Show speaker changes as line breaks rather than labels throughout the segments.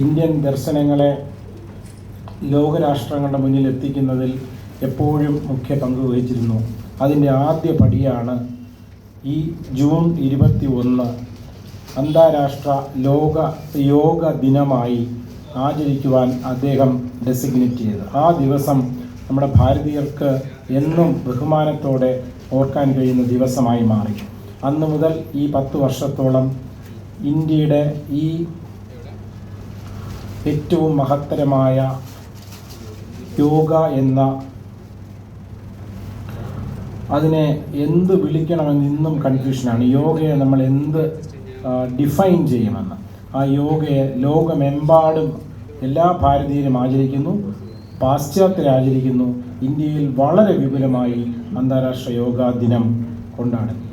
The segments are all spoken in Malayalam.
ഇന്ത്യൻ ദർശനങ്ങളെ ലോകരാഷ്ട്രങ്ങളുടെ മുന്നിൽ എത്തിക്കുന്നതിൽ എപ്പോഴും മുഖ്യ പങ്ക് വഹിച്ചിരുന്നു. അതിന്റെ ആദ്യ പടിയാണ് ഈ ജൂൺ ഇരുപത്തി ഒന്ന് അന്താരാഷ്ട്ര ലോക യോഗ ദിനമായി ആചരിക്കുവാൻ അദ്ദേഹം ഡെസിഗ്നേറ്റ് ചെയ്തത്. ആ ദിവസം നമ്മുടെ ഭാരതീയർക്ക് എന്നും ബഹുമാനത്തോടെ ഓർക്കാൻ കഴിയുന്ന ദിവസമായി മാറി. അന്നു മുതൽ ഈ പത്ത് വർഷത്തോളം ഇന്ത്യയുടെ ഈ ഏറ്റവും മഹത്തരമായ യോഗ എന്ന അതിനെ എന്ത് വിളിക്കണമെന്ന് ഇന്നും കൺഫ്യൂഷനാണ് യോഗയെ നമ്മൾ എന്ത് ഡിഫൈൻ ചെയ്യുമെന്ന് ആ യോഗയെ ലോകമെമ്പാടും എല്ലാ ഭാരതീയരും ആചരിക്കുന്നു പാശ്ചാത്യർ ആചരിക്കുന്നു. ഇന്ത്യയിൽ വളരെ വിപുലമായി അന്താരാഷ്ട്ര യോഗാ ദിനം കൊണ്ടാടുന്നു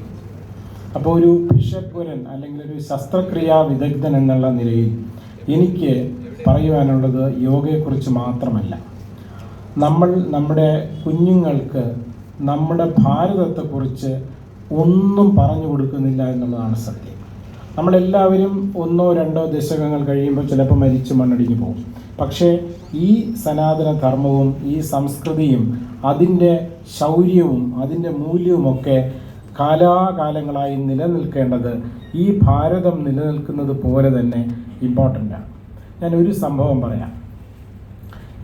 അപ്പോൾ ഒരു ഭിഷഗ്വരൻ അല്ലെങ്കിൽ ഒരു ശസ്ത്രക്രിയാ വിദഗ്ധൻ എന്നുള്ള നിലയിൽ എനിക്ക് പറയുവാനുള്ളത് യോഗയെക്കുറിച്ച് മാത്രമല്ല. നമ്മൾ നമ്മുടെ കുഞ്ഞുങ്ങൾക്ക് നമ്മുടെ ഭാരതത്തെക്കുറിച്ച് ഒന്നും പറഞ്ഞു കൊടുക്കുന്നില്ല എന്നുള്ളതാണ് സത്യം. നമ്മളെല്ലാവരും ഒന്നോ രണ്ടോ ദശകങ്ങൾ കഴിയുമ്പോൾ ചിലപ്പോൾ മരിച്ചു മണ്ണടിഞ്ഞു പോകും. പക്ഷേ ഈ സനാതന ധർമ്മവും ഈ സംസ്കൃതിയും അതിന്റെ ശൗര്യവും അതിന്റെ മൂല്യവുമൊക്കെ കാലാകാലങ്ങളായി നിലനിൽക്കേണ്ടത് ഈ ഭാരതം നിലനിൽക്കുന്നത് പോലെ തന്നെ ഇമ്പോർട്ടന്റ് ആണ്. ഞാൻ ഒരു സംഭവം പറയാം.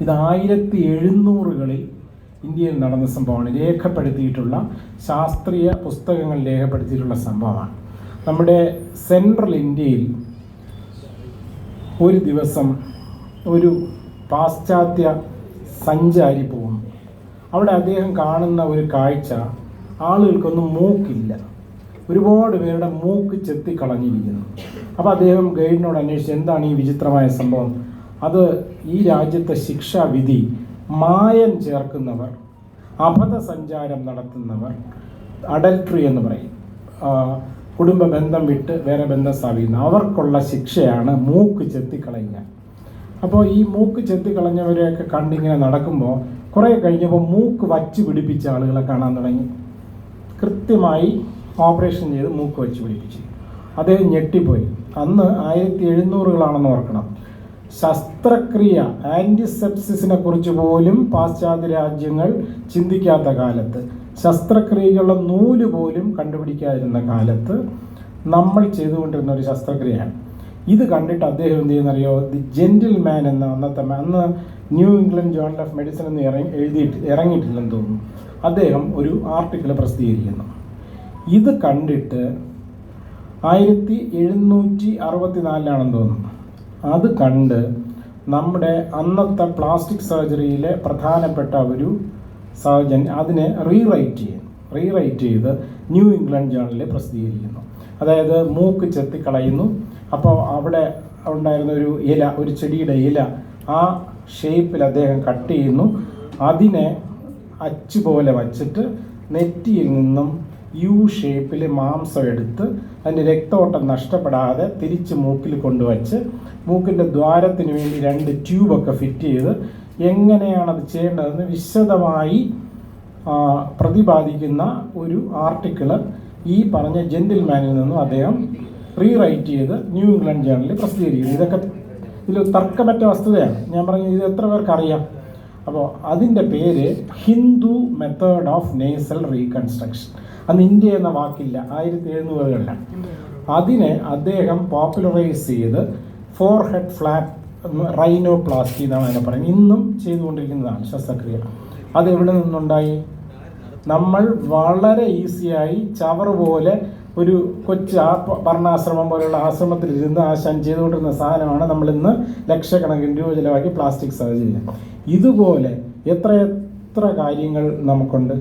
ഇത് ആയിരത്തി എഴുന്നൂറുകളിൽ ഇന്ത്യയിൽ നടന്ന സംഭവമാണ്. രേഖപ്പെടുത്തിയിട്ടുള്ള ശാസ്ത്രീയ പുസ്തകങ്ങൾ രേഖപ്പെടുത്തിയിട്ടുള്ള സംഭവമാണ്. നമ്മുടെ സെൻട്രൽ ഇന്ത്യയിൽ ഒരു ദിവസം ഒരു പാശ്ചാത്യ സഞ്ചാരി പോകുന്നു. അവിടെ അദ്ദേഹം കാണുന്ന ഒരു കാഴ്ച ആളുകൾക്കൊന്നും മൂക്കില്ല. ഒരുപാട് പേരുടെ മൂക്ക് ചെത്തി കളഞ്ഞിരിക്കുന്നു അപ്പോൾ അദ്ദേഹം ഗൈഡിനോട് അന്വേഷിച്ച് എന്താണ് ഈ വിചിത്രമായ സംഭവം? അത് ഈ രാജ്യത്തെ ശിക്ഷാവിധി മായം ചേർക്കുന്നവർ അബദ്ധ സഞ്ചാരം നടത്തുന്നവർ അഡൽട്രി എന്ന് പറയും. കുടുംബ ബന്ധം വിട്ട് വേറെ ബന്ധം സ്ഥാപിക്കുന്ന. അവർക്കുള്ള ശിക്ഷയാണ് മൂക്ക് ചെത്തിക്കളഞ്ഞ. അപ്പോൾ ഈ മൂക്ക് ചെത്തിക്കളഞ്ഞവരെയൊക്കെ കണ്ടിങ്ങനെ നടക്കുമ്പോൾ കുറേ കഴിഞ്ഞപ്പോൾ മൂക്ക് വച്ച് പിടിപ്പിച്ച ആളുകളെ കാണാൻ തുടങ്ങി. കൃത്യമായി ഓപ്പറേഷൻ ചെയ്ത് മൂക്ക് വച്ച് പിടിപ്പിച്ചു. അദ്ദേഹം ഞെട്ടിപ്പോയി. അന്ന് ആയിരത്തി എഴുന്നൂറുകളാണെന്ന് ഓർക്കണം. ശസ്ത്രക്രിയ ആന്റിസെപ്സിസിനെ കുറിച്ച് പോലും പാശ്ചാത്യ രാജ്യങ്ങൾ ചിന്തിക്കാത്ത കാലത്ത് ശസ്ത്രക്രിയകളുടെ നൂൽ പോലും കണ്ടുപിടിക്കാതിരുന്ന കാലത്ത് നമ്മൾ ചെയ്തുകൊണ്ടിരുന്ന ഒരു ശസ്ത്രക്രിയയാണ്. ഇത് കണ്ടിട്ട് അദ്ദേഹം എന്ത് ചെയ്യുന്നറിയോ? ദി ജെന്റിൽ മാൻ എന്ന അന്നത്തെ അന്ന് new England journal of medicine എന്ന് ഇറങ്ങി എഴുതിയിട്ട് ഇറങ്ങിയിട്ടില്ലെന്ന് തോന്നുന്നു. അദ്ദേഹം ഒരു ആർട്ടിക്കിൾ പ്രസിദ്ധീകരിക്കുന്നു. ഇത് കണ്ടിട്ട് ആയിരത്തി എഴുന്നൂറ്റി അറുപത്തി നാലിലാണെന്ന് തോന്നുന്നു. അത് കണ്ട് നമ്മുടെ അന്നത്തെ പ്ലാസ്റ്റിക് സർജറിയിലെ പ്രധാനപ്പെട്ട ഒരു സർജൻ അതിനെ റീറൈറ്റ് ചെയ്യുന്നു റീറൈറ്റ് ചെയ്ത് ന്യൂ ഇംഗ്ലണ്ട് ജേണലിൽ പ്രസിദ്ധീകരിക്കുന്നു. അതായത് മൂക്ക് ചെത്തിക്കളയുന്നു. അപ്പോൾ അവിടെ ഉണ്ടായിരുന്ന ഒരു ഇല ഒരു ചെടിയുടെ ഇല ആ ഷേപ്പിൽ അദ്ദേഹം കട്ട് ചെയ്യുന്നു. അതിനെ അച്ചുപോലെ വച്ചിട്ട് നെറ്റിയിൽ നിന്നും യു ഷേപ്പിൽ മാംസം എടുത്ത് അതിന്റെ രക്തോട്ടം നഷ്ടപ്പെടാതെ തിരിച്ച് മൂക്കിൽ കൊണ്ടുവച്ച് മൂക്കിന്റെ ദ്വാരത്തിന് വേണ്ടി രണ്ട് ട്യൂബൊക്കെ ഫിറ്റ് ചെയ്ത് എങ്ങനെയാണ് അത് ചെയ്യേണ്ടതെന്ന് വിശദമായി പ്രതിപാദിക്കുന്ന ഒരു ആർട്ടിക്കിൾ ഈ പറഞ്ഞ ജെന്റിൽമാനിൽ നിന്നും അദ്ദേഹം റീറൈറ്റ് ചെയ്ത് ന്യൂ ഇംഗ്ലണ്ട് ജേണലിൽ പ്രസിദ്ധീകരിക്കുന്നു. ഇതൊക്കെ ഇതിൽ തർക്കമറ്റ വസ്തുതയാണ്. ഞാൻ പറഞ്ഞു ഇത് എത്ര പേർക്ക് അറിയാം? അപ്പോൾ അതിന്റെ പേര് Hindu method of nasal reconstruction. അന്ന് ഇന്ത്യ എന്ന വാക്കില്ല. ആയിരത്തി എഴുന്നൂറുകളിലാണ് അതിനെ അദ്ദേഹം പോപ്പുലറൈസ് ചെയ്ത് ഫോർ ഹെഡ് ഫ്ലാറ്റ് റൈനോപ്ലാസ്റ്റി എന്നാണ് അതിനെ പറയുന്നത്. ഇന്നും ചെയ്തുകൊണ്ടിരിക്കുന്നതാണ് ശസ്ത്രക്രിയ. അത് എവിടെ നിന്നുണ്ടായി? നമ്മൾ വളരെ ഈസിയായി ചവറ് പോലെ ഒരു കൊച്ചു ആ ഭരണാശ്രമം പോലെയുള്ള ആശ്രമത്തിൽ ഇരുന്ന് ആശാൻ ചെയ്തുകൊണ്ടിരുന്ന സാധനമാണ് നമ്മൾ ഇന്ന് ലക്ഷക്കണക്കിന് രൂപ ചിലവാക്കി പ്ലാസ്റ്റിക് സർജറി ഇതുപോലെ എത്ര എത്ര കാര്യങ്ങൾ നമുക്കുണ്ട്.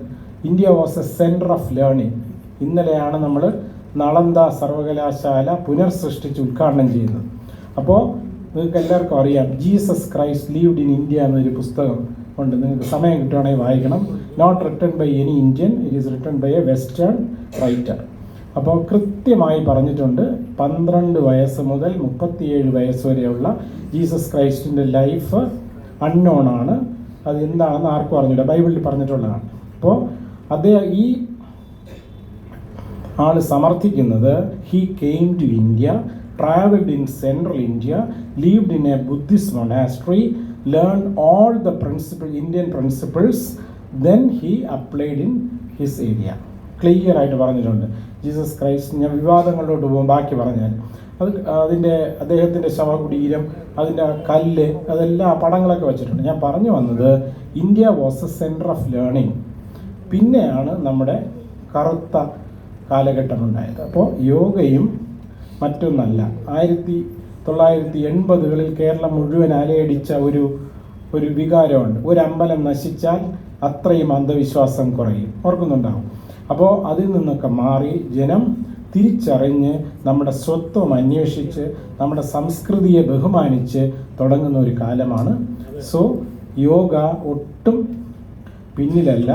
India was a centre of learning ഇന്നലെയാണ് നമ്മൾ നളന്ദ സർവകലാശാല പുനർസൃഷ്ടിച്ച് ഉദ്ഘാടനം ചെയ്യുന്നത്. അപ്പോൾ നിങ്ങൾക്ക് എല്ലാവർക്കും അറിയാം Jesus Christ lived in India എന്നൊരു പുസ്തകം ഉണ്ട്. നിങ്ങൾക്ക് സമയം കിട്ടുവാണെങ്കിൽ വായിക്കണം. Not written by any Indian it is written by a western writer അപ്പോൾ കൃത്യമായി പറഞ്ഞിട്ടുണ്ട് പന്ത്രണ്ട് വയസ്സ് മുതൽ മുപ്പത്തിയേഴ് വയസ്സ് വരെയുള്ള ജീസസ് ക്രൈസ്റ്റിന്റെ ലൈഫ് അൺനോൺ ആണ്. അത് എന്താണെന്ന് ആർക്കും അറിഞ്ഞില്ല ബൈബിളിൽ പറഞ്ഞിട്ടുള്ളതാണ്. അപ്പോൾ അദ്ദേഹം ഈ ആൾ സമർത്ഥിക്കുന്നത് he came to India travelled in central India lived in a Buddhist monastery learn all the principle Indian principles then he applied in his area clear ആയിട്ട് പറഞ്ഞിട്ടുണ്ട്. ജീസസ് ക്രൈസ്റ്റ് ഞാൻ വിവാദങ്ങളിലോട്ട് പോകും ബാക്കി പറഞ്ഞാൽ അത് അതിന്റെ അദ്ദേഹത്തിന്റെ ശവകുടീരം അതിന്റെ കല്ല് അതെല്ലാം പടങ്ങളൊക്കെ വെച്ചിട്ടുണ്ട്. ഞാൻ പറഞ്ഞു വന്നത് India was a centre of learning പിന്നെയാണ് നമ്മുടെ കറുത്ത കാലഘട്ടം ഉണ്ടായത് അപ്പോൾ യോഗയും മറ്റൊന്നല്ല. ആയിരത്തി തൊള്ളായിരത്തി എൺപതുകളിൽ കേരളം മുഴുവൻ അലയടിച്ച ഒരു ഒരു വികാരമുണ്ട്. ഒരു അമ്പലം നശിച്ചാൽ അത്രയും അന്ധവിശ്വാസം കുറയും. ഓർക്കുന്നുണ്ടാവും. അപ്പോൾ അതിൽ നിന്നൊക്കെ മാറി ജനം തിരിച്ചറിഞ്ഞ് നമ്മുടെ സ്വത്വം അന്വേഷിച്ച് നമ്മുടെ സംസ്കൃതിയെ ബഹുമാനിച്ച് തുടങ്ങുന്ന ഒരു കാലമാണ്. സോ യോഗ ഒട്ടും പിന്നിലല്ല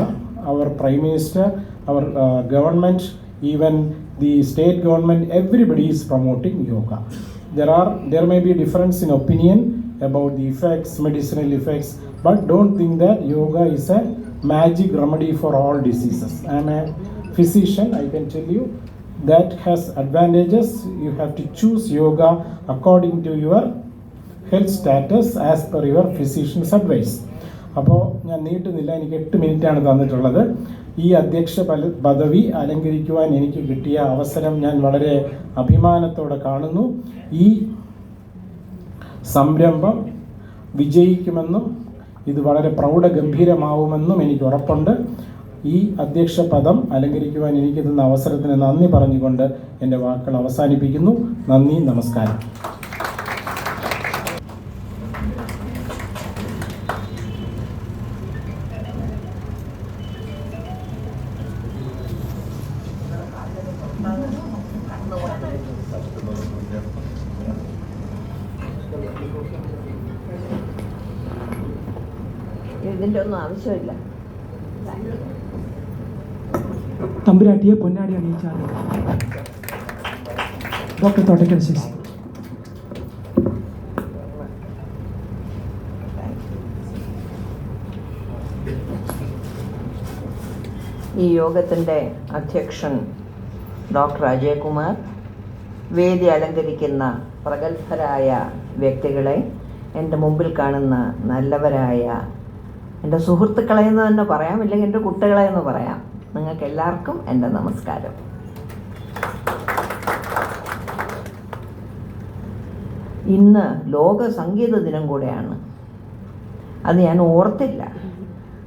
our Prime Minister, our uh, government, even the state government, everybody is promoting yoga. There are there may be difference in opinion about the effects, medicinal effects, but don't think that yoga is a magic remedy for all diseases. I am a physician, I can tell you that has advantages. You have to choose yoga according to your health status as per your physician's advice. അപ്പോൾ ഞാൻ നീട്ടുന്നില്ല എനിക്ക് എട്ട് മിനിറ്റാണ് തന്നിട്ടുള്ളത്. ഈ അധ്യക്ഷ പദവി അലങ്കരിക്കുവാൻ എനിക്ക് കിട്ടിയ അവസരം ഞാൻ വളരെ അഭിമാനത്തോടെ കാണുന്നു. ഈ സംരംഭം വിജയിക്കുമെന്നും ഇത് വളരെ പ്രൗഢഗംഭീരമാവുമെന്നും എനിക്ക് ഉറപ്പുണ്ട്. ഈ അധ്യക്ഷ പദം അലങ്കരിക്കുവാൻ എനിക്ക് തന്ന അവസരത്തിന് നന്ദി പറഞ്ഞുകൊണ്ട് എന്റെ വാക്കുകൾ അവസാനിപ്പിക്കുന്നു. നന്ദി നമസ്കാരം.
ആവശ്യമില്ല.
തമ്പുരാട്ടിയെ പൊന്നാടി അണിയിച്ചാണ് ഡോക്ടർ തോട്ടക്കൽ ശശി
ഈ യോഗത്തിന്റെ അധ്യക്ഷൻ ഡോക്ടർ അജയകുമാർ വേദി അലങ്കരിക്കുന്ന പ്രഗത്ഭരായ വ്യക്തികളെ എന്റെ മുമ്പിൽ കാണുന്ന നല്ലവരായ എന്റെ സുഹൃത്തുക്കളെ എന്ന് തന്നെ പറയാം ഇല്ലെങ്കിൽ എന്റെ കുട്ടികളെ എന്ന് പറയാം. നിങ്ങൾക്ക് എല്ലാവർക്കും എന്റെ നമസ്കാരം. ഇന്ന് ലോക സംഗീത ദിനം കൂടെയാണ്. അത് ഞാൻ ഓർത്തില്ല.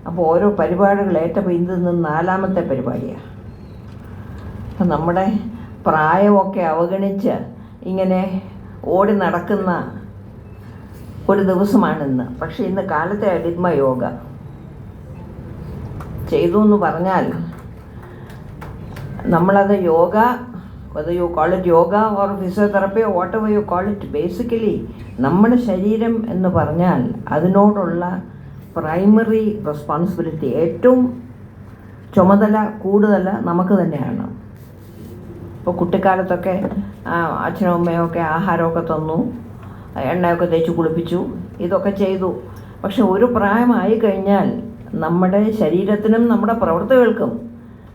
അപ്പോൾ ഓരോ പരിപാടികൾ ഏറ്റപ്പോൾ ഇത് നിന്ന് നാലാമത്തെ പരിപാടിയാണ് അപ്പം നമ്മുടെ പ്രായമൊക്കെ അവഗണിച്ച് ഇങ്ങനെ ഓടി നടക്കുന്ന ഒരു ദിവസമാണിന്ന്. പക്ഷേ ഇന്ന് കാലത്തെ അടിമ യോഗ. ചെയ്തു എന്ന് പറഞ്ഞാൽ നമ്മളത് yoga whether you call it yoga or physiotherapy what ever you call it basically നമ്മുടെ ശരീരം എന്ന് പറഞ്ഞാൽ അതിനോടുള്ള പ്രൈമറി റെസ്പോൺസിബിലിറ്റി ഏറ്റവും ചുമതല കൂടുതൽ നമുക്ക് തന്നെയാണ്. ഇപ്പോൾ കുട്ടിക്കാലത്തൊക്കെ അച്ഛനും അമ്മയൊക്കെ ആഹാരമൊക്കെ തന്നു. എണ്ണയൊക്കെ തേച്ച് കുളിപ്പിച്ചു. ഇതൊക്കെ ചെയ്തു. പക്ഷെ ഒരു പ്രായമായി കഴിഞ്ഞാൽ നമ്മുടെ ശരീരത്തിനും നമ്മുടെ പ്രവൃത്തികൾക്കും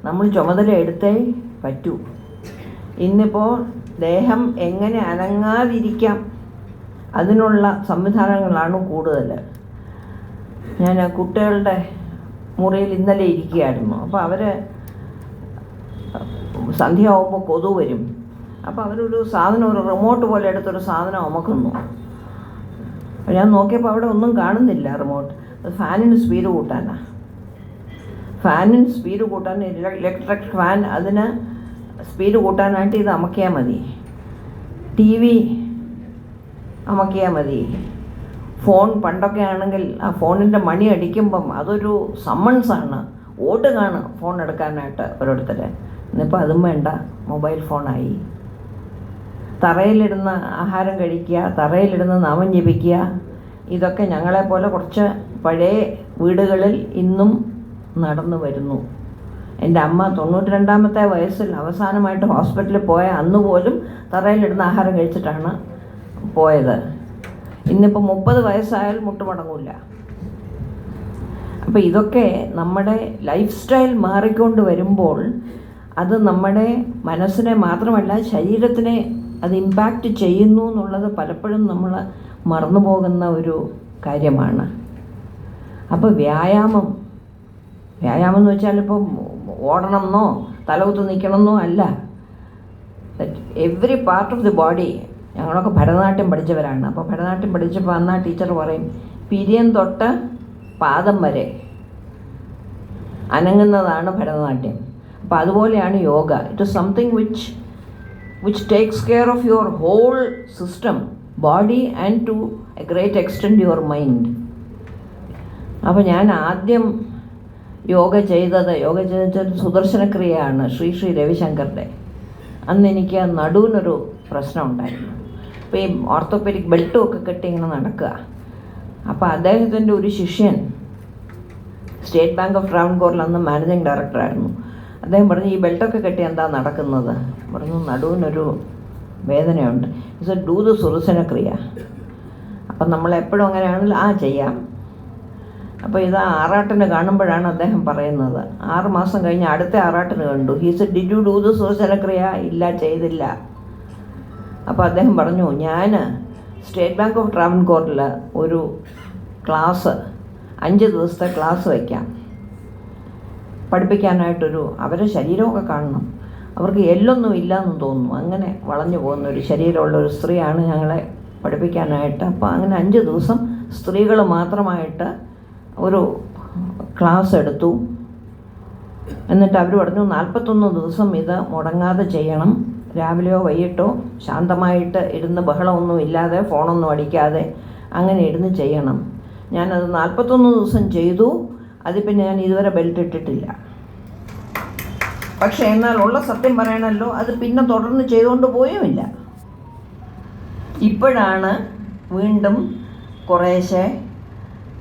നമ്മൾ ചുമതല എടുത്തേ പറ്റൂ. ഇന്നിപ്പോൾ ദേഹം എങ്ങനെ അനങ്ങാതിരിക്കാം അതിനുള്ള സംവിധാനങ്ങളാണ് കൂടുതൽ. ഞാൻ കുട്ടികളുടെ മുറിയിൽ ഇന്നലെ ഇരിക്കുകയായിരുന്നു. അപ്പോൾ അവർ സന്ധ്യ ആവുമ്പോൾ കൊതു വരും. അപ്പോൾ അവരൊരു സാധനം ഒരു റിമോട്ട് പോലെ എടുത്തൊരു സാധനം അമക്കുന്നു. ഞാൻ നോക്കിയപ്പോൾ അവിടെ ഒന്നും കാണുന്നില്ല റിമോട്ട് അത് ഫാനിന് സ്പീഡ് കൂട്ടാനാണ് ഫാനിന് സ്പീഡ് കൂട്ടാൻ ഇലക്ട്രിക് ഫാൻ അതിന് സ്പീഡ് കൂട്ടാനായിട്ട് ഇത് അമക്കിയാൽ മതി. ടി വി അമക്കിയാൽ മതി. ഫോൺ പണ്ടൊക്കെ ആണെങ്കിൽ ആ ഫോണിന്റെ മണി അടിക്കുമ്പം അതൊരു സമ്മൺസാണ് ഓടുകയാണ് ഫോൺ എടുക്കാനായിട്ട് ഓരോരുത്തരെ. ഇന്നിപ്പോൾ അതും വേണ്ട. മൊബൈൽ ഫോണായി. തറയിലിടുന്ന ആഹാരം കഴിക്കുക തറയിലിടുന്ന നാമം ജപിക്കുക ഇതൊക്കെ ഞങ്ങളെപ്പോലെ കുറച്ച് പഴയ വീടുകളിൽ ഇന്നും നടന്നു വരുന്നു. എന്റെ അമ്മ തൊണ്ണൂറ്റി രണ്ടാമത്തെ വയസ്സിൽ അവസാനമായിട്ട് ഹോസ്പിറ്റലിൽ പോയ അന്ന് പോലും തറയിലിടുന്ന ആഹാരം കഴിച്ചിട്ടാണ് പോയത്. ഇന്നിപ്പോൾ മുപ്പത് വയസ്സായാൽ മുട്ടുമടങ്ങൂല അപ്പോൾ ഇതൊക്കെ നമ്മുടെ ലൈഫ് സ്റ്റൈൽ മാറിക്കൊണ്ട് വരുമ്പോൾ അത് നമ്മുടെ മനസ്സിനെ മാത്രമല്ല ശരീരത്തിനെ അത് ഇമ്പാക്റ്റ് ചെയ്യുന്നു എന്നുള്ളത് പലപ്പോഴും നമ്മൾ മറന്നു പോകുന്ന ഒരു കാര്യമാണ്. അപ്പോൾ വ്യായാമം വ്യായാമം എന്ന് വെച്ചാൽ ഇപ്പം എന്നോ തലകുത്ത് നിൽക്കണമെന്നോ അല്ല. Every part of the body ഞങ്ങളൊക്കെ ഭരതനാട്യം പഠിച്ചവരാണ്. അപ്പോൾ ഭരതനാട്യം പഠിച്ചപ്പോൾ അന്ന് ആ ടീച്ചർ പറയും പിരിയം തൊട്ട് പാദം വരെ അനങ്ങുന്നതാണ് ഭരതനാട്യം. അപ്പോൾ അതുപോലെയാണ് yoga. It is something which which takes care of your whole system, body and to a great extent your mind. അപ്പോൾ ഞാൻ ആദ്യം യോഗ ചെയ്തത് യോഗ ചെയ്തത് സുദർശനക്രിയയാണ് ശ്രീ ശ്രീ രവിശങ്കറിന്റെ അന്ന് എനിക്ക് നടുവിനൊരു പ്രശ്നം ഉണ്ടായിരുന്നു. അപ്പോൾ ഈ ഓർത്തോപെഡിക് ബെൽറ്റും ഒക്കെ കെട്ടി ഇങ്ങനെ നടക്കുക. അപ്പോൾ അദ്ദേഹത്തിന്റെ ഒരു ശിഷ്യൻ സ്റ്റേറ്റ് ബാങ്ക് ഓഫ് ട്രാവൻകോറിൽ അന്ന് മാനേജിങ് ഡയറക്ടറായിരുന്നു അദ്ദേഹം പറഞ്ഞു ഈ ബെൽറ്റൊക്കെ കെട്ടി എന്താ നടക്കുന്നത്? പറഞ്ഞു നടുവിനൊരു വേദനയുണ്ട്. ഇത് ഡൂ ദ ക്രിയ. അപ്പം നമ്മൾ എപ്പോഴും അങ്ങനെയാണല്ലോ ആ ചെയ്യാം. അപ്പോൾ ഇത് ആറാട്ടിന് കാണുമ്പോഴാണ് അദ്ദേഹം പറയുന്നത്. ആറ് മാസം കഴിഞ്ഞ് അടുത്ത ആറാട്ടിന് കണ്ടു. He's did you do the kriya? ഇല്ല ചെയ്തില്ല. അപ്പോൾ അദ്ദേഹം പറഞ്ഞു ഞാൻ സ്റ്റേറ്റ് ബാങ്ക് ഓഫ് ട്രാവൻകോറിൽ ഒരു ക്ലാസ് അഞ്ച് ദിവസത്തെ ക്ലാസ് വയ്ക്കാം പഠിപ്പിക്കാനായിട്ടൊരു അവരെ ശരീരമൊക്കെ കാണണം. അവർക്ക് എല്ലൊന്നും ഇല്ലയെന്ന് തോന്നുന്നു. അങ്ങനെ വളഞ്ഞു പോകുന്ന ഒരു ശരീരമുള്ള ഒരു സ്ത്രീയാണ് ഞങ്ങളെ പഠിപ്പിക്കാനായിട്ട്. അപ്പോൾ അങ്ങനെ അഞ്ച് ദിവസം സ്ത്രീകൾ മാത്രമായിട്ട് ഒരു ക്ലാസ് എടുത്തു. എന്നിട്ട് അവർ പറഞ്ഞു നാൽപ്പത്തൊന്ന് ദിവസം ഇത് മുടങ്ങാതെ ചെയ്യണം. രാവിലെയോ വൈകിട്ടോ ശാന്തമായിട്ട് ഇരുന്ന് ബഹളമൊന്നും ഇല്ലാതെ ഫോണൊന്നും അടിക്കാതെ അങ്ങനെ ഇരുന്ന് ചെയ്യണം. ഞാനത് നാൽപ്പത്തൊന്ന് ദിവസം ചെയ്തു. അതിൽ പിന്നെ ഞാൻ ഇതുവരെ ബെൽറ്റ് ഇട്ടിട്ടില്ല. പക്ഷേ എന്നാൽ ഉള്ള സത്യം പറയണമല്ലോ അത് പിന്നെ തുടർന്ന് ചെയ്തുകൊണ്ട് പോയുമില്ല. ഇപ്പോഴാണ് വീണ്ടും കുറേശ്ശെ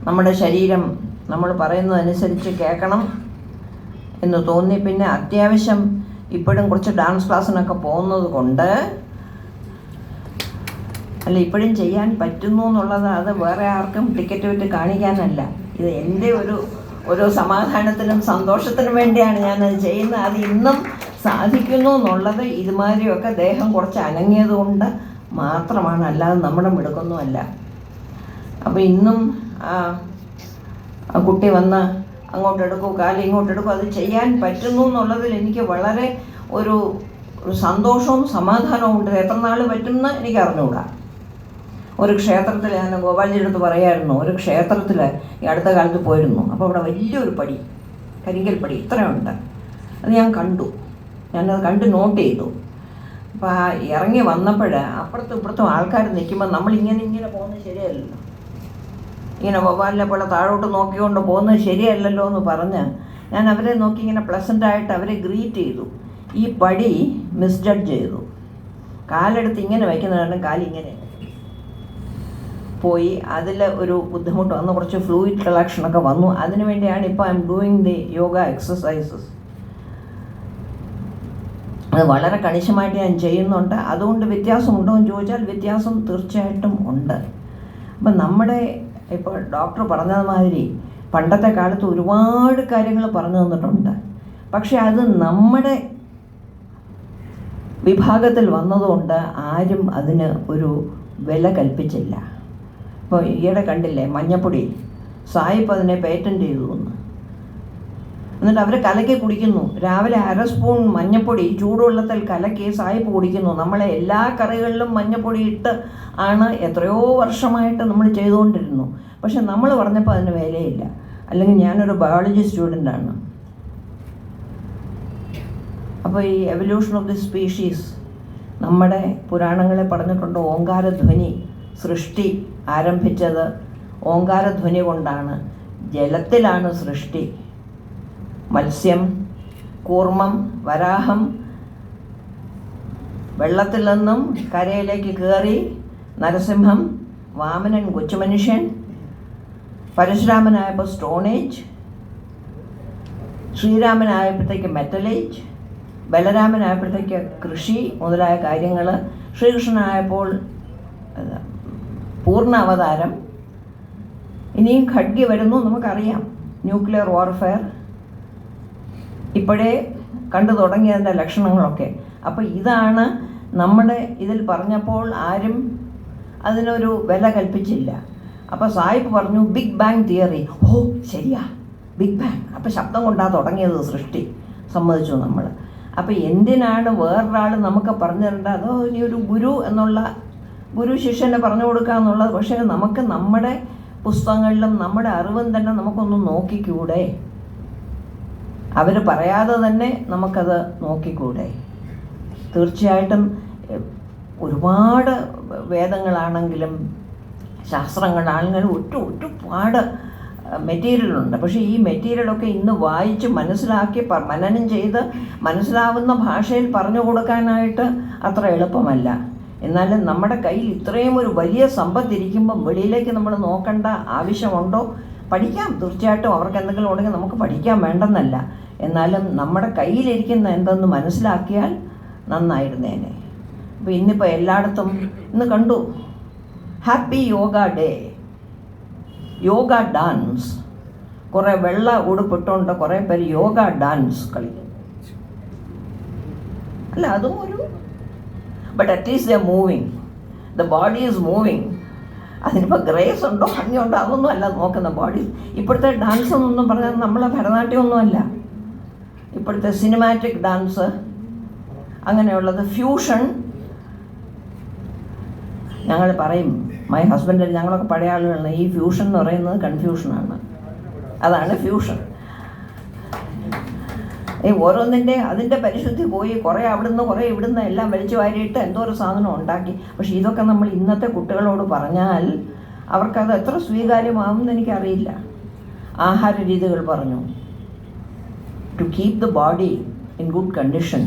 നമ്മുടെ ശരീരം നമ്മൾ പറയുന്നതനുസരിച്ച് കേൾക്കണം എന്ന് തോന്നി. പിന്നെ അത്യാവശ്യം ഇപ്പോഴും കുറച്ച് ഡാൻസ് ക്ലാസ്സിനൊക്കെ പോകുന്നത് കൊണ്ട് അല്ല ഇപ്പോഴും ചെയ്യാൻ പറ്റുന്നു എന്നുള്ളത് അത് വേറെ ആർക്കും ടിക്കറ്റ് വിറ്റ് കാണിക്കാനല്ല. ഇത് എന്റെ ഒരു ഓരോ സമാധാനത്തിനും സന്തോഷത്തിനും വേണ്ടിയാണ് ഞാനത് ചെയ്യുന്നത്. അത് ഇന്നും സാധിക്കുന്നു എന്നുള്ളത് ഇതുമാതിരിയൊക്കെ ദേഹം കുറച്ച് അനങ്ങിയതുകൊണ്ട് മാത്രമാണ്. അല്ലാതെ നമ്മുടെ മിടുക്കൊന്നുമല്ല. അപ്പോൾ ഇന്നും ആ കുട്ടി വന്ന് അങ്ങോട്ട് എടുക്കൂ കാലം ഇങ്ങോട്ട് എടുക്കൂ അത് ചെയ്യാൻ പറ്റുന്നു എന്നുള്ളതിൽ എനിക്ക് വളരെ ഒരു ഒരു സന്തോഷവും സമാധാനവും ഉണ്ട്. എത്ര നാൾ പറ്റുമെന്ന് എനിക്ക് അറിഞ്ഞുകൂടാ. ഒരു ക്ഷേത്രത്തിൽ ഞാൻ ഗോപാലിന്റെ അടുത്ത് പറയായിരുന്നു ഒരു ക്ഷേത്രത്തിൽ ഈ അടുത്ത കാലത്ത് പോയിരുന്നു. അപ്പോൾ അവിടെ വലിയൊരു പടി കരിങ്കൽ പടി ഇത്രയുണ്ട്. അത് ഞാൻ കണ്ടു. ഞാനത് കണ്ട് നോട്ട് ചെയ്തു. അപ്പോൾ ആ ഇറങ്ങി വന്നപ്പോൾ അപ്പുറത്തും ഇപ്പുറത്തും ആൾക്കാർ നിൽക്കുമ്പോൾ നമ്മൾ ഇങ്ങനെ ഇങ്ങനെ പോകുന്നത് ശരിയല്ലല്ലോ. ഇങ്ങനെ ഗോപാലിനെ പോലെ താഴോട്ട് നോക്കിക്കൊണ്ട് പോകുന്നത് ശരിയല്ലല്ലോ എന്ന് പറഞ്ഞ് ഞാൻ അവരെ നോക്കി ഇങ്ങനെ പ്ലസന്റായിട്ട് അവരെ ഗ്രീറ്റ് ചെയ്തു. ഈ പടി മിസ്ജഡ്ജ് ചെയ്തു. കാലെടുത്ത് ഇങ്ങനെ വയ്ക്കുന്നതാണ് കാലിങ്ങനെ പോയി. അതിൽ ഒരു ബുദ്ധിമുട്ട് വന്നു. കുറച്ച് ഫ്ലൂയിഡ് കളക്ഷനൊക്കെ വന്നു. അതിനു വേണ്ടിയാണ് ഇപ്പോൾ I'm doing the yoga exercises അത് വളരെ കണിശമായിട്ട് ഞാൻ ചെയ്യുന്നുണ്ട്. അതുകൊണ്ട് വ്യത്യാസമുണ്ടോ എന്ന് ചോദിച്ചാൽ വ്യത്യാസം തീർച്ചയായിട്ടും ഉണ്ട്. അപ്പം നമ്മുടെ ഇപ്പോൾ ഡോക്ടർ പറഞ്ഞതുമാതിരി പണ്ടത്തെ കാലത്ത് ഒരുപാട് കാര്യങ്ങൾ പറഞ്ഞു തന്നിട്ടുണ്ട്. പക്ഷെ അത് നമ്മുടെ വിഭാഗത്തിൽ വന്നതുകൊണ്ട് ആരും അതിന് ഒരു വില കൽപ്പിച്ചില്ല. ഇപ്പോൾ ഈയിടെ കണ്ടില്ലേ മഞ്ഞപ്പൊടി. സായിപ്പ് അതിനെ പേറ്റന്റ് ചെയ്തു എന്ന് എന്നിട്ട് അവർ കലക്കി കുടിക്കുന്നു. രാവിലെ അര സ്പൂൺ മഞ്ഞപ്പൊടി ചൂടുവെള്ളത്തിൽ കലക്കി സായിപ്പ് കുടിക്കുന്നു. നമ്മളെ എല്ലാ കറികളിലും മഞ്ഞപ്പൊടി ഇട്ട് ആണ് എത്രയോ വർഷമായിട്ട് നമ്മൾ ചെയ്തുകൊണ്ടിരുന്നു. പക്ഷെ നമ്മൾ പറഞ്ഞപ്പോൾ അതിന് വിലയില്ല. അല്ലെങ്കിൽ ഞാനൊരു ബയോളജി സ്റ്റുഡന്റാണ് അപ്പോൾ ഈ എവല്യൂഷൻ ഓഫ് ദി സ്പീഷീസ് നമ്മുടെ പുരാണങ്ങളെ പറഞ്ഞിട്ടുണ്ട് ഓങ്കാരധ്വനി സൃഷ്ടി ആരംഭിച്ചത് ഓങ്കാരധ്വനി കൊണ്ടാണ്. ജലത്തിലാണ് സൃഷ്ടി. മത്സ്യം കൂർമ്മം വരാഹം. വെള്ളത്തിൽ നിന്നും കരയിലേക്ക് കയറി നരസിംഹം വാമനൻ കൊച്ചുമനുഷ്യൻ പരശുരാമനായപ്പോൾ സ്റ്റോണേജ് ശ്രീരാമനായപ്പോഴത്തേക്ക് മെറ്റലേജ് ബലരാമനായപ്പോഴത്തേക്ക് കൃഷി മുതലായ കാര്യങ്ങൾ ശ്രീകൃഷ്ണനായപ്പോൾ പൂർണ അവതാരം ഇനിയും ഖഡ്ഗി വരുന്നു നമുക്കറിയാം. ന്യൂക്ലിയർ വാർഫെയർ ഇപ്പോഴേ കണ്ടു തുടങ്ങിയതിന്റെ ലക്ഷണങ്ങളൊക്കെ. അപ്പോൾ ഇതാണ് നമ്മുടെ ഇതിൽ പറഞ്ഞപ്പോൾ ആരും അതിനൊരു വില കൽപ്പിച്ചില്ല. അപ്പോൾ സായിപ്പ് പറഞ്ഞു ബിഗ് ബാങ് തിയറി ഓ ശരിയാ. ബിഗ് ബാങ് അപ്പോൾ ശബ്ദം കൊണ്ടാണ് തുടങ്ങിയത് സൃഷ്ടി. സമ്മതിച്ചു നമ്മൾ. അപ്പോൾ എന്തിനാണ് വേറൊരാൾ നമുക്ക് പറഞ്ഞു അതോ ഇനി ഒരു ഗുരു എന്നുള്ള ഗുരു ശിഷ്യനെ പറഞ്ഞു കൊടുക്കുക എന്നുള്ളത് പക്ഷേ നമുക്ക് നമ്മുടെ പുസ്തകങ്ങളിലും നമ്മുടെ അറിവും തന്നെ നമുക്കൊന്ന് നോക്കിക്കൂടെ? അവർ പറയാതെ തന്നെ നമുക്കത് നോക്കിക്കൂടെ? തീർച്ചയായിട്ടും ഒരുപാട് വേദങ്ങളാണെങ്കിലും ശാസ്ത്രങ്ങളാണെങ്കിലും ഒറ്റ ഒരുപാട് മെറ്റീരിയലുണ്ട്. പക്ഷേ ഈ മെറ്റീരിയലൊക്കെ ഇന്ന് വായിച്ച് മനസ്സിലാക്കി മനനം ചെയ്ത് മനസ്സിലാവുന്ന ഭാഷയിൽ പറഞ്ഞു കൊടുക്കാനായിട്ട് അത്ര എളുപ്പമല്ല. എന്നാലും നമ്മുടെ കയ്യിൽ ഇത്രയും ഒരു വലിയ സമ്പത്ത് ഇരിക്കുമ്പം വെളിയിലേക്ക് നമ്മൾ നോക്കേണ്ട ആവശ്യമുണ്ടോ? പഠിക്കാം. തീർച്ചയായിട്ടും അവർക്ക് എന്തെങ്കിലും ഉണ്ടെങ്കിൽ നമുക്ക് പഠിക്കാൻ വേണ്ടെന്നല്ല. എന്നാലും നമ്മുടെ കയ്യിലിരിക്കുന്ന എന്തെന്ന് മനസ്സിലാക്കിയാൽ നന്നായിരുന്നേനെ. അപ്പോൾ ഇന്നിപ്പോൾ എല്ലായിടത്തും ഇന്ന് കണ്ടു. Happy yoga day yoga dance കുറേ വെള്ള ഉടുപ്പിട്ടുകൊണ്ട് കുറേ പേര് യോഗ ഡാൻസ് കളിക്കുന്നു. അല്ല അതും ഒരു but at least the moving the body is moving അതിനിപ്പോൾ ഗ്രേസ് ഉണ്ടോ? ഭംഗിയുണ്ടോ അതൊന്നും അല്ല നോക്കുന്ന ബോഡി ഇപ്പോഴത്തെ ഡാൻസ് എന്നൊന്നും പറഞ്ഞാൽ നമ്മളെ ഭരതനാട്യമൊന്നും അല്ല ഇപ്പോഴത്തെ സിനിമാറ്റിക് ഡാൻസ് അങ്ങനെയുള്ളത് ഫ്യൂഷൻ ഞങ്ങൾ പറയും മൈ ഹസ്ബൻഡ് ഞങ്ങളൊക്കെ പഴയ ആളുകളാണ് ഈ ഫ്യൂഷൻ എന്ന് പറയുന്നത് കൺഫ്യൂഷനാണ് അതാണ് ഫ്യൂഷൻ ഈ ഓരോന്നിന്റെ അതിന്റെ പരിശുദ്ധി പോയി കുറേ അവിടുന്ന് കുറേ ഇവിടുന്ന് എല്ലാം വലിച്ചു വാരിയിട്ട് എന്തോ ഒരു സാധനം ഉണ്ടാക്കി. പക്ഷേ ഇതൊക്കെ നമ്മൾ ഇന്നത്തെ കുട്ടികളോട് പറഞ്ഞാൽ അവർക്കത് എത്ര സ്വീകാര്യമാകുമെന്ന് എനിക്കറിയില്ല. ആഹാര രീതികൾ പറഞ്ഞു. To keep the body in good condition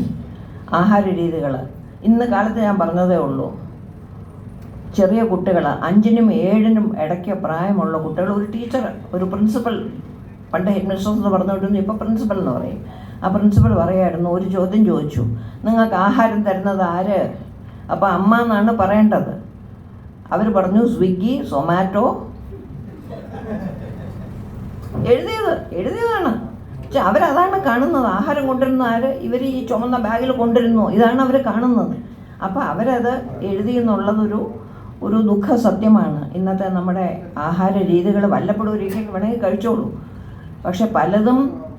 ആഹാര രീതികൾ. ഇന്ന് കാലത്ത് ഞാൻ പറഞ്ഞതേ ഉള്ളൂ. ചെറിയ കുട്ടികൾ അഞ്ചിനും ഏഴിനും ഇടയ്ക്ക് പ്രായമുള്ള കുട്ടികൾ ഒരു ടീച്ചർ ഒരു പ്രിൻസിപ്പൽ പണ്ട് ഹെഡ് മിസ്റ്റേഴ്സ് എന്ന് പറഞ്ഞുകൊണ്ടിരുന്നു ഇപ്പോൾ പ്രിൻസിപ്പൽ എന്ന് പറയും. ആ പ്രിൻസിപ്പൾ പറയായിരുന്നു ഒരു ചോദ്യം ചോദിച്ചു. നിങ്ങൾക്ക് ആഹാരം തരുന്നത് ആര്? അപ്പോൾ അമ്മ എന്നാണ് പറയേണ്ടത്. അവർ പറഞ്ഞു സ്വിഗ്ഗി സൊമാറ്റോ. എഴുതിയത് എഴുതിയതാണ്. പക്ഷെ അവരതാണ് കാണുന്നത്. ആഹാരം കൊണ്ടിരുന്ന ആര്? ഇവർ ഈ ചുമന്ന ബാഗിൽ കൊണ്ടിരുന്നു ഇതാണ് അവർ കാണുന്നത്. അപ്പോൾ അവരത് എഴുതി എന്നുള്ളതൊരു ഒരു ദുഃഖ സത്യമാണ്. ഇന്നത്തെ നമ്മുടെ ആഹാര രീതികൾ വല്ലപ്പോഴും രീതിയിൽ വേണമെങ്കിൽ കഴിച്ചോളൂ. പക്ഷെ പലതും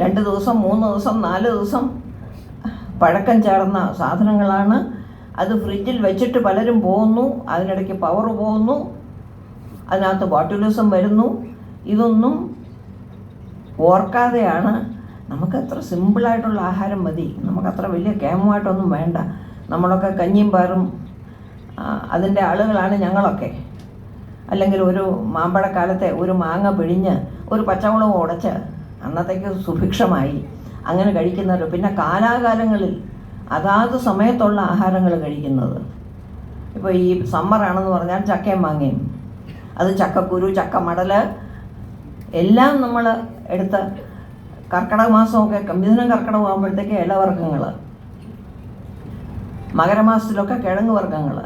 രണ്ട് ദിവസം മൂന്ന് ദിവസം നാല് ദിവസം പഴക്കം ചേർന്ന സാധനങ്ങളാണ്. അത് ഫ്രിഡ്ജിൽ വെച്ചിട്ട് പലരും പോകുന്നു. അതിനിടയ്ക്ക് പവർ പോകുന്നു. അതിനകത്ത് ബോട്ടുലിസം വരുന്നു. ഇതൊന്നും ഓർക്കാതെയാണ്. നമുക്ക് അത്ര സിമ്പിളായിട്ടുള്ള ആഹാരം മതി. നമുക്കത്ര വലിയ കേമമായിട്ടൊന്നും വേണ്ട. നമ്മളൊക്കെ കഞ്ഞിയും പാറും അതിന്റെ ആളുകളാണ് ഞങ്ങളൊക്കെ. അല്ലെങ്കിൽ ഒരു മാമ്പഴക്കാലത്തെ ഒരു മാങ്ങ പിഴിഞ്ഞ് ഒരു പച്ചമുളക് ഉടച്ച് അന്നത്തേക്ക് സുഭിക്ഷമായി. അങ്ങനെ കഴിക്കുന്നവർ പിന്നെ കാലാകാലങ്ങളിൽ അതാത് സമയത്തുള്ള ആഹാരങ്ങൾ കഴിക്കുന്നത്. ഇപ്പോൾ ഈ സമ്മറാണെന്ന് പറഞ്ഞാൽ ചക്കയും മാങ്ങയും. അത് ചക്കക്കുരു ചക്ക മടൽ എല്ലാം നമ്മൾ എടുത്ത് കർക്കിടക മാസമൊക്കെ മിഥുനം കർക്കിടകം ആകുമ്പോഴത്തേക്ക് ഇലവർഗങ്ങൾ മകരമാസത്തിലൊക്കെ കിഴങ്ങ് വർഗങ്ങൾ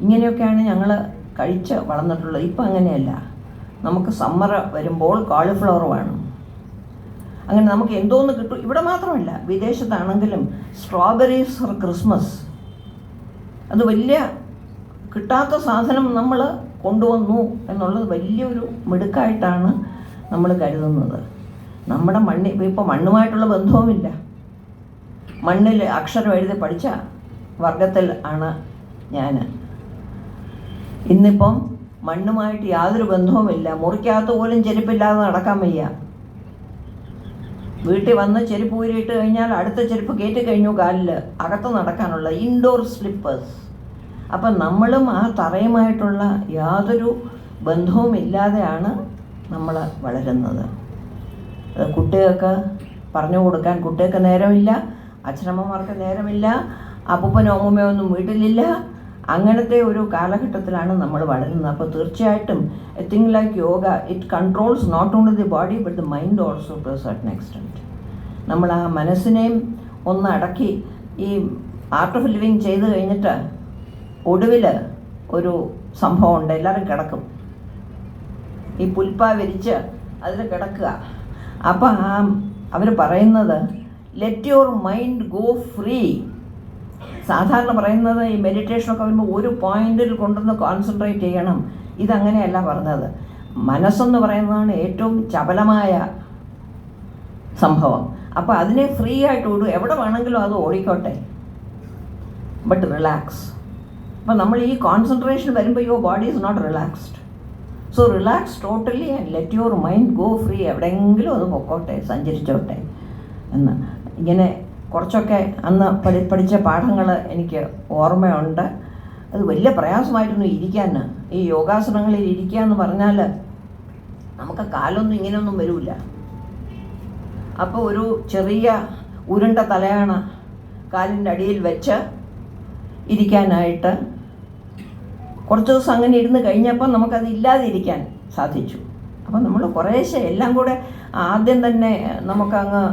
ഇങ്ങനെയൊക്കെയാണ് ഞങ്ങൾ കഴിച്ച് വളർന്നിട്ടുള്ളത്. ഇപ്പം അങ്ങനെയല്ല. നമുക്ക് സമ്മർ വരുമ്പോൾ കോളിഫ്ലവർ വേണം. അങ്ങനെ നമുക്ക് എന്തോന്ന് കിട്ടും? ഇവിടെ മാത്രമല്ല വിദേശത്താണെങ്കിലും സ്ട്രോബെറീസ് ഫോർ ക്രിസ്മസ് അത് വലിയ കിട്ടാത്ത സാധനം നമ്മൾ കൊണ്ടുവന്നു എന്നുള്ളത് വലിയൊരു മിടുക്കായിട്ടാണ് നമ്മൾ കരുതുന്നത്. നമ്മുടെ മണ്ണി ഇപ്പോൾ മണ്ണുമായിട്ടുള്ള ബന്ധവുമില്ല. മണ്ണിൽ അക്ഷരം എഴുതി പഠിച്ച വർഗത്തിൽ ആണ് ഞാൻ ഇന്നിപ്പം മണ്ണുമായിട്ട് യാതൊരു ബന്ധവുമില്ല. മുറിക്കകത്ത് പോലും ചെരുപ്പില്ലാതെ നടക്കാൻ വയ്യ. വീട്ടിൽ വന്ന് ചെരുപ്പ് ഊരിയിട്ട് കഴിഞ്ഞാൽ അടുത്ത ചെരുപ്പ് കയറ്റി കഴിഞ്ഞു കാലിൽ അകത്ത് നടക്കാനുള്ള ഇൻഡോർ സ്ലിപ്പേഴ്സ് അപ്പം നമ്മളും ആ തറയുമായിട്ടുള്ള യാതൊരു ബന്ധവും ഇല്ലാതെയാണ് നമ്മൾ വളരുന്നത്. കുട്ടികൾക്ക് പറഞ്ഞു കൊടുക്കാൻ കുട്ടികൾക്ക് നേരമില്ല അച്ഛനമ്മമാർക്ക് നേരമില്ല അപ്പൂപ്പനും അമ്മൂമ്മയൊന്നും വീട്ടിലില്ല. അങ്ങനത്തെ ഒരു കാലഘട്ടത്തിലാണ് നമ്മൾ വളരുന്നത്. അപ്പോൾ തീർച്ചയായിട്ടും thing like yoga it controls not only the body but the mind also to certain extent നമ്മൾ ആ മനസ്സിനെയും ഒന്ന് അടക്കി ഈ ആർട്ട് ഓഫ് ലിവിങ് ചെയ്ത് കഴിഞ്ഞിട്ട് ഒടുവിൽ ഒരു സംഭവം ഉണ്ട്. എല്ലാവരും കിടക്കും. ഈ പുൽപ്പ വിരിച്ച് അതിൽ കിടക്കുക. അപ്പം ആ അവർ പറയുന്നത് let your mind go free സാധാരണ പറയുന്നത് ഈ മെഡിറ്റേഷനൊക്കെ വരുമ്പോൾ ഒരു പോയിന്റിൽ കൊണ്ടുവന്ന് കോൺസെൻട്രേറ്റ് ചെയ്യണം. ഇതങ്ങനെയല്ല പറഞ്ഞത്. മനസ്സെന്ന് പറയുന്നതാണ് ഏറ്റവും ചപലമായ സംഭവം. അപ്പോൾ അതിനെ ഫ്രീ ആയിട്ട് വിടും. എവിടെ വേണമെങ്കിലും അത് ഓടിക്കോട്ടെ. ബട്ട് റിലാക്സ് അപ്പോൾ നമ്മൾ ഈ കോൺസെൻട്രേഷൻ വരുമ്പോൾ your body is not relaxed so relax totally and let your mind go free എവിടെയെങ്കിലും അത് പൊക്കോട്ടെ സഞ്ചരിച്ചോട്ടെ എന്ന്. ഇങ്ങനെ കുറച്ചൊക്കെ അന്ന് പഠി പഠിച്ച പാഠങ്ങൾ എനിക്ക് ഓർമ്മയുണ്ട്. അത് വലിയ പ്രയാസമായിരുന്നു ഇരിക്കാൻ ഈ യോഗാസനങ്ങളിൽ ഇരിക്കുക എന്ന് പറഞ്ഞാൽ നമുക്ക് കാലൊന്നും ഇങ്ങനെയൊന്നും വരില്ല അപ്പോൾ ഒരു ചെറിയ ഉരുണ്ട തലയാണ കാലിന്റെ അടിയിൽ വെച്ച് ഇരിക്കാനായിട്ട് കുറച്ച് ദിവസം അങ്ങനെ ഇരുന്ന് കഴിഞ്ഞപ്പോൾ നമുക്കത് ഇല്ലാതിരിക്കാൻ സാധിച്ചു. അപ്പം നമ്മൾ കുറേശ്ശെ എല്ലാം കൂടെ ആദ്യം തന്നെ നമുക്കങ്ങ്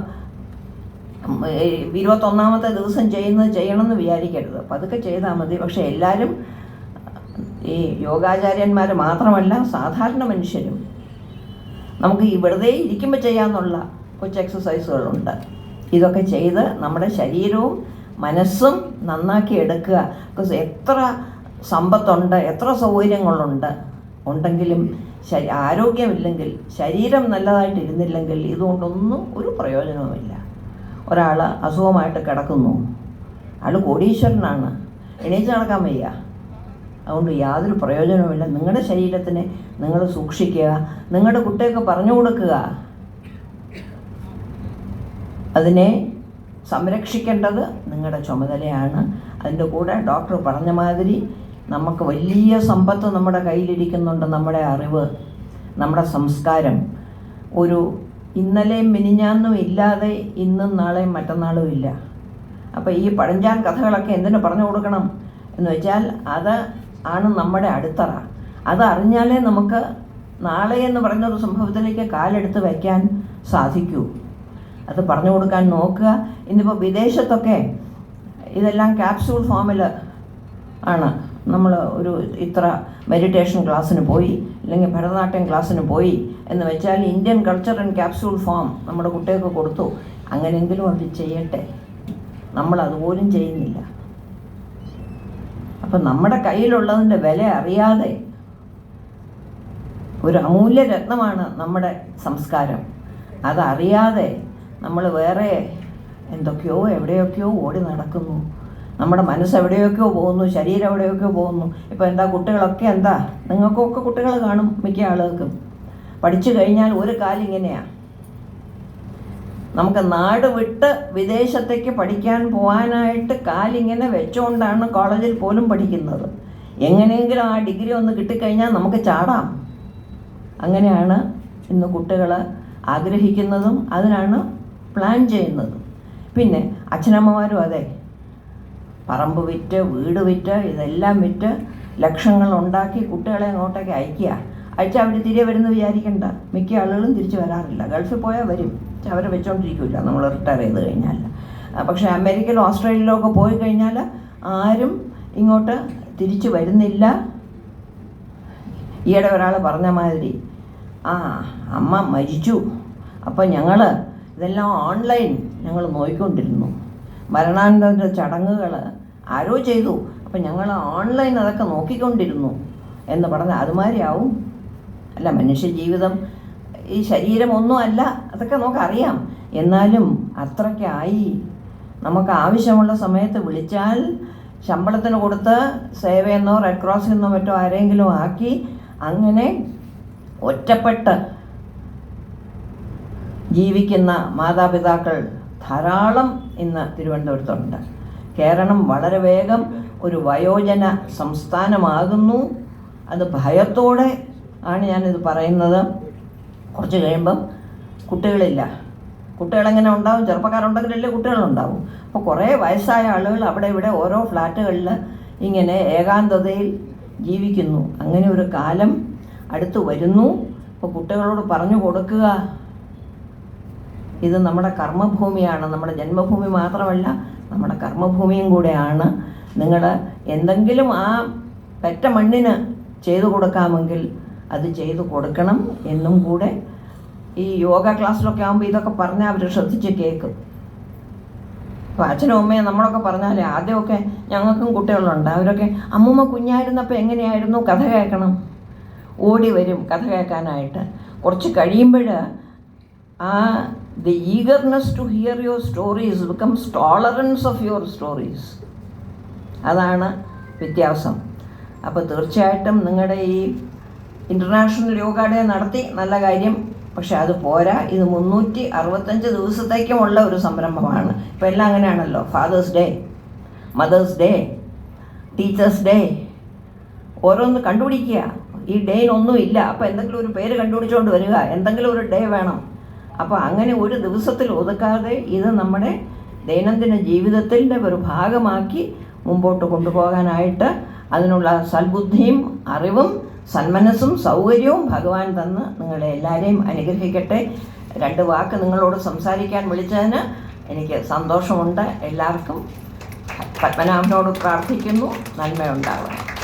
ഇരുപത്തൊന്നാമത്തെ ദിവസം ചെയ്യുന്നത് ചെയ്യണമെന്ന് വിചാരിക്കരുത്. പതുക്കെ ചെയ്താൽ മതി. പക്ഷേ എല്ലാവരും ഈ യോഗാചാര്യന്മാർ മാത്രമല്ല സാധാരണ മനുഷ്യരും നമുക്ക് ഈ വെറുതെ ഇരിക്കുമ്പോൾ ചെയ്യാമെന്നുള്ള കൊച്ചു എക്സസൈസുകളുണ്ട്. ഇതൊക്കെ ചെയ്ത് നമ്മുടെ ശരീരവും മനസ്സും നന്നാക്കി എടുക്കുക. ബിക്കോസ് എത്ര സമ്പത്തുണ്ട് എത്ര സൗകര്യങ്ങളുണ്ട് ഉണ്ടെങ്കിലും ശരി ആരോഗ്യമില്ലെങ്കിൽ ശരീരം നല്ലതായിട്ടിരുന്നില്ലെങ്കിൽ ഇതുകൊണ്ടൊന്നും ഒരു പ്രയോജനവുമില്ല. ഒരാൾ അസുഖമായിട്ട് കിടക്കുന്നു. അയാൾ കോടീശ്വരനാണ്. എണീച്ച് നടക്കാൻ വയ്യ. അതുകൊണ്ട് യാതൊരു പ്രയോജനവുമില്ല. നിങ്ങളുടെ ശരീരത്തിനെ നിങ്ങൾ സൂക്ഷിക്കുക. നിങ്ങളുടെ കുട്ടികൾക്ക് പറഞ്ഞു കൊടുക്കുക. അതിനെ സംരക്ഷിക്കേണ്ടത് നിങ്ങളുടെ ചുമതലയാണ്. അതിന്റെ കൂടെ ഡോക്ടർ പറഞ്ഞ മാതിരി നമുക്ക് വലിയ സമ്പത്ത് നമ്മുടെ കയ്യിലിരിക്കുന്നുണ്ട്. നമ്മുടെ അറിവ് നമ്മുടെ സംസ്കാരം. ഒരു ഇന്നലെയും മിനിഞ്ഞാന്നും ഇല്ലാതെ ഇന്നും നാളെയും മറ്റന്നാളും ഇല്ല. അപ്പോൾ ഈ പഴഞ്ചാൻ കഥകളൊക്കെ എന്തിനു പറഞ്ഞു കൊടുക്കണം എന്ന് വെച്ചാൽ അത് ആണ് നമ്മുടെ അടിത്തറ. അത് അറിഞ്ഞാലേ നമുക്ക് നാളെ എന്ന് പറഞ്ഞ ഒരു സംഭവത്തിലേക്ക് കാലെടുത്ത് വയ്ക്കാൻ സാധിക്കൂ. അത് പറഞ്ഞു കൊടുക്കാൻ നോക്കുക. ഇന്നിപ്പോൾ വിദേശത്തൊക്കെ ഇതെല്ലാം ക്യാപ്സ്യൂൾ ഫോമിൽ ആണ്. നമ്മൾ ഒരു ഇത്ര മെഡിറ്റേഷൻ ക്ലാസ്സിന് പോയി. അല്ലെങ്കിൽ ഭരതനാട്യം ക്ലാസ്സിന് പോയി എന്ന് വെച്ചാൽ Indian culture and capsule form നമ്മുടെ കുട്ടികൾക്ക് കൊടുത്തു. അങ്ങനെയെങ്കിലും അത് ചെയ്യട്ടെ. നമ്മൾ അതുപോലും ചെയ്യുന്നില്ല. അപ്പം നമ്മുടെ കയ്യിലുള്ളതിന്റെ വില അറിയാതെ ഒരു അമൂല്യ രത്നമാണ് നമ്മുടെ സംസ്കാരം. അതറിയാതെ നമ്മൾ വേറെ എന്തൊക്കെയോ എവിടെയൊക്കെയോ ഓടി നടക്കുന്നു. നമ്മുടെ മനസ്സ് എവിടെയൊക്കെ പോകുന്നു ശരീരം എവിടെയൊക്കെ പോകുന്നു. ഇപ്പോൾ എന്താ കുട്ടികളൊക്കെ എന്താ? നിങ്ങൾക്കൊക്കെ കുട്ടികൾ കാണും മിക്ക ആളുകൾക്കും. പഠിച്ചു കഴിഞ്ഞാൽ ഒരു കാലം ഇങ്ങനെയാണ് നമുക്ക് നാട് വിട്ട് വിദേശത്തേക്ക് പഠിക്കാൻ പോകാനായിട്ട് കാലിങ്ങനെ വെച്ചുകൊണ്ടാണ് കോളേജിൽ പോലും പഠിക്കുന്നത്. എങ്ങനെയെങ്കിലും ആ ഡിഗ്രി ഒന്ന് കിട്ടിക്കഴിഞ്ഞാൽ നമുക്ക് ചാടാം. അങ്ങനെയാണ് ഇന്ന് കുട്ടികൾ ആഗ്രഹിക്കുന്നതും അതിനാണ് പ്ലാൻ ചെയ്യുന്നതും. പിന്നെ അച്ഛനമ്മമാരും അതെ പറമ്പ് വിറ്റ് വീട് വിറ്റ് ഇതെല്ലാം വിറ്റ് ലക്ഷങ്ങൾ ഉണ്ടാക്കി കുട്ടികളെ അങ്ങോട്ടേക്ക് അയക്കുക. അയച്ചാൽ അവർ തിരികെ വരുന്ന വിചാരിക്കണ്ട. മിക്ക ആളുകളും തിരിച്ചു വരാറില്ല. ഗൾഫിൽ പോയാൽ വരും. അവരെ വെച്ചോണ്ടിരിക്കില്ല നമ്മൾ റിട്ടയർ ചെയ്ത് കഴിഞ്ഞാൽ പക്ഷേ അമേരിക്കയിലോ ഓസ്ട്രേലിയയിലോ ഒക്കെ പോയി കഴിഞ്ഞാൽ ആരും ഇങ്ങോട്ട് തിരിച്ചു വരുന്നില്ല. ഈയിടെ ഒരാൾ പറഞ്ഞ മാതിരി ആ അമ്മ മരിച്ചു. അപ്പം ഞങ്ങൾ ഇതെല്ലാം ഓൺലൈൻ ഞങ്ങൾ നോക്കിക്കൊണ്ടിരുന്നു മരണാനന്തര ചടങ്ങുകൾ ആരോ ചെയ്തു. അപ്പം ഞങ്ങൾ ഓൺലൈൻ അതൊക്കെ നോക്കിക്കൊണ്ടിരുന്നു എന്ന് പറഞ്ഞാൽ അതുമാതിരിയാവും അല്ല മനുഷ്യ ജീവിതം ഈ ശരീരം ഒന്നും അല്ല അതൊക്കെ നമുക്കറിയാം. എന്നാലും അത്രയ്ക്കായി നമുക്ക് ആവശ്യമുള്ള സമയത്ത് വിളിച്ചാൽ ശമ്പളത്തിന് കൊടുത്ത് സേവയെന്നോ റെഡ് ക്രോസിന്നോ മറ്റോ ആരെങ്കിലും ആക്കി അങ്ങനെ ഒറ്റപ്പെട്ട് ജീവിക്കുന്ന മാതാപിതാക്കൾ ധാരാളം ഇന്ന് തിരുവനന്തപുരത്തുണ്ട്. കേരളം വളരെ വേഗം ഒരു വയോജന സംസ്ഥാനമാകുന്നു. അത് ഭയത്തോടെ ആണ് ഞാനിത് പറയുന്നത്. കുറച്ച് കഴിയുമ്പം കുട്ടികളില്ല. കുട്ടികളെങ്ങനെ ഉണ്ടാവും? ചെറുപ്പക്കാരുണ്ടെങ്കിലല്ലേ കുട്ടികളുണ്ടാവും. അപ്പോൾ കുറേ വയസ്സായ ആളുകൾ അവിടെ ഇവിടെ ഓരോ ഫ്ലാറ്റുകളിൽ ഇങ്ങനെ ഏകാന്തതയിൽ ജീവിക്കുന്നു. അങ്ങനെ ഒരു കാലം അടുത്ത് വരുന്നു. അപ്പോൾ കുട്ടികളോട് പറഞ്ഞു കൊടുക്കുക. ഇത് നമ്മുടെ കർമ്മഭൂമിയാണ് നമ്മുടെ ജന്മഭൂമി മാത്രമല്ല നമ്മുടെ കർമ്മഭൂമിയും കൂടെയാണ്. നിങ്ങൾ എന്തെങ്കിലും ആ പെറ്റ മണ്ണിന് ചെയ്തു കൊടുക്കാമെങ്കിൽ അത് ചെയ്തു കൊടുക്കണം എന്നും കൂടെ ഈ യോഗ ക്ലാസ്സിലൊക്കെ ആകുമ്പോൾ ഇതൊക്കെ പറഞ്ഞാൽ അവർ ശ്രദ്ധിച്ച് കേൾക്കും. അപ്പോൾ അച്ഛനും അമ്മയും നമ്മളൊക്കെ പറഞ്ഞാലേ ആദ്യമൊക്കെ ഞങ്ങൾക്കും കുട്ടികളുണ്ട്. അവരൊക്കെ അമ്മൂമ്മ കുഞ്ഞായിരുന്നപ്പോൾ എങ്ങനെയായിരുന്നു കഥ കേൾക്കണം? ഓടി വരും കഥ കേൾക്കാനായിട്ട്. കുറച്ച് കഴിയുമ്പോൾ ആ the eagerness to hear your stories becomes tolerance of your stories അതാണ് വ്യത്യാസം. അപ്പോൾ തീർച്ചയായിട്ടും നിങ്ങളുടെ ഈ ഇന്റർനാഷണൽ യോഗ ഡേ നടത്തി. നല്ല കാര്യം. പക്ഷെ അത് പോരാ. ഇത് മുന്നൂറ്റി അറുപത്തഞ്ച് ദിവസത്തേക്കുമുള്ള ഒരു സംരംഭമാണ്. ഇപ്പം എല്ലാം അങ്ങനെയാണല്ലോ. Father's day mother's day teachers day ഓരോന്ന് കണ്ടുപിടിക്കുക. ഈ ഡേയിനൊന്നും ഇല്ല അപ്പോൾ എന്തെങ്കിലും ഒരു പേര് കണ്ടുപിടിച്ചുകൊണ്ട് വരിക. എന്തെങ്കിലും ഒരു ഡേ വേണം. അപ്പോൾ അങ്ങനെ ഒരു ദിവസത്തിൽ ഒതുക്കാതെ ഇത് നമ്മുടെ ദൈനംദിന ജീവിതത്തിന്റെ ഒരു ഭാഗമാക്കി മുമ്പോട്ട് കൊണ്ടുപോകാനായിട്ട് അതിനുള്ള സൽബുദ്ധിയും അറിവും സന്മനസ്സും സൗകര്യവും ഭഗവാൻ തന്ന് നിങ്ങളെ എല്ലാവരെയും അനുഗ്രഹിക്കട്ടെ. രണ്ട് വാക്ക് നിങ്ങളോട് സംസാരിക്കാൻ വിളിച്ചതിന് എനിക്ക് സന്തോഷമുണ്ട്. എല്ലാവർക്കും പത്മനാഭനോട് പ്രാർത്ഥിക്കുന്നു. നന്മയുണ്ടാവണം